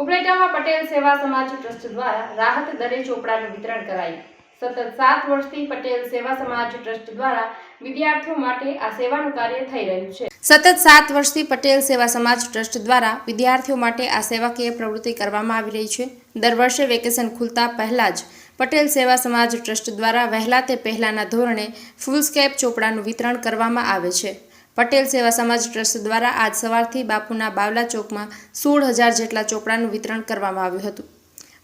ઉપલેટામાં પટેલ સેવા સમાજ ટ્રસ્ટ દ્વારા રાહત દરે ચોપડાનું વિતરણ કરાયું. સતત સાત વર્ષથી પટેલ સેવા સમાજ ટ્રસ્ટ દ્વારા વિદ્યાર્થીઓ માટે આ સેવાનું કાર્ય થઈ રહ્યું છે. સતત સાત વર્ષથી પટેલ સેવા સમાજ ટ્રસ્ટ દ્વારા વિદ્યાર્થીઓ માટે આ સેવાકીય પ્રવૃત્તિ કરવામાં આવી રહી છે. દર વર્ષે વેકેશન ખુલતા પહેલાં જ પટેલ સેવા સમાજ ટ્રસ્ટ દ્વારા વહેલા તે પહેલાના ધોરણે ફૂલસ્કેપ ચોપડાનું વિતરણ કરવામાં આવે છે. પટેલ સેવા સમાજ ટ્રસ્ટ દ્વારા આજ સવારથી બાપુના બાવલા ચોકમાં સોળ હજાર જેટલા ચોપડાનું વિતરણ કરવામાં આવ્યું હતું.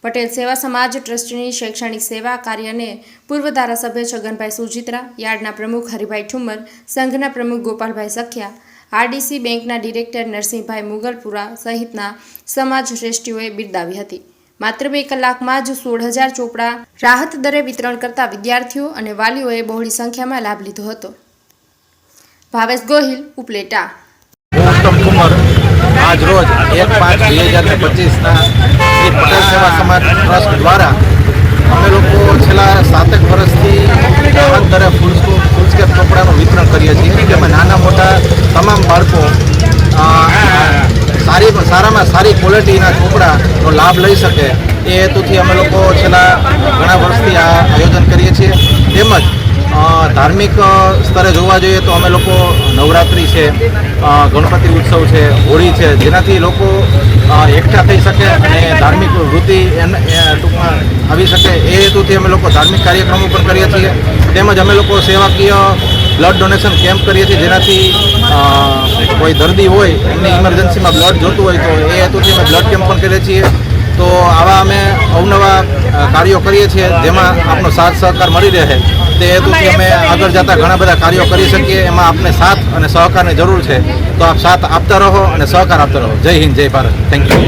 પટેલ સેવા સમાજ ટ્રસ્ટની શૈક્ષણિક સેવા કાર્યને પૂર્વ ધારાસભ્ય છગનભાઈ સુજિત્રા, યાર્ડના પ્રમુખ હરિભાઈ ઠુમ્મર, સંઘના પ્રમુખ ગોપાલભાઈ સખિયા, આરડીસી બેંકના ડિરેક્ટર નરસિંહભાઈ મુગલપુરા સહિતના સમાજ શ્રેષ્ઠીઓએ બિરદાવી હતી. માત્ર બે કલાકમાં જ સોળ હજાર ચોપડા રાહત દરે વિતરણ કરતા વિદ્યાર્થીઓ અને વાલીઓએ બહોળી સંખ્યામાં લાભ લીધો હતો. ભાવેશ ગોહિલ, ઉપલેટા. આજ રોજ એક પાંચ બે હજાર ને પચીસના શ્રી સમાજ ટ્રસ્ટ દ્વારા અમે લોકો છેલ્લા સાતેક વર્ષથી રાહત દરે ફૂલસ્કો ફૂલસ્કેપ કપડાનું વિતરણ કરીએ છીએ. જેમાં નાના મોટા તમામ બાળકો સારી, સારામાં સારી ક્વોલિટીના કપડાનો લાભ લઈ શકે એ હેતુથી અમે લોકો છેલ્લા ઘણા વર્ષથી આ આયોજન કરીએ છીએ. તેમજ ધાર્મિક સ્તરે જોવા જોઈએ તો અમે લોકો નવરાત્રિ છે ગણપતિ ઉત્સવ છે, હોળી છે, જેનાથી લોકો એકઠા થઈ શકે અને ધાર્મિક વૃત્તિ ટૂંકમાં આવી શકે. એ હેતુથી અમે લોકો ધાર્મિક કાર્યક્રમો પણ કરીએ છીએ. તેમજ અમે લોકો સેવાકીય બ્લડ ડોનેશન કેમ્પ કરીએ છીએ, જેનાથી કોઈ દર્દી હોય, એમને ઇમરજન્સીમાં બ્લડ જોતું હોય તો એ હેતુથી અમે બ્લડ કેમ્પ પણ કરીએ છીએ. તો આવા અમે અવનવા કાર્યો કરીએ છીએ, જેમાં આપનો સાથ સહકાર મળી રહે. તે હેતુથી અમે આગળ જતા ઘણા બધા કાર્યો કરી શકીએ. એમાં આપને સાથ અને સહકારની જરૂર છે. તો આપ સાથ આપતા રહો અને સહકાર આપતા રહો. જય હિન્દ જય ભારત. Thank you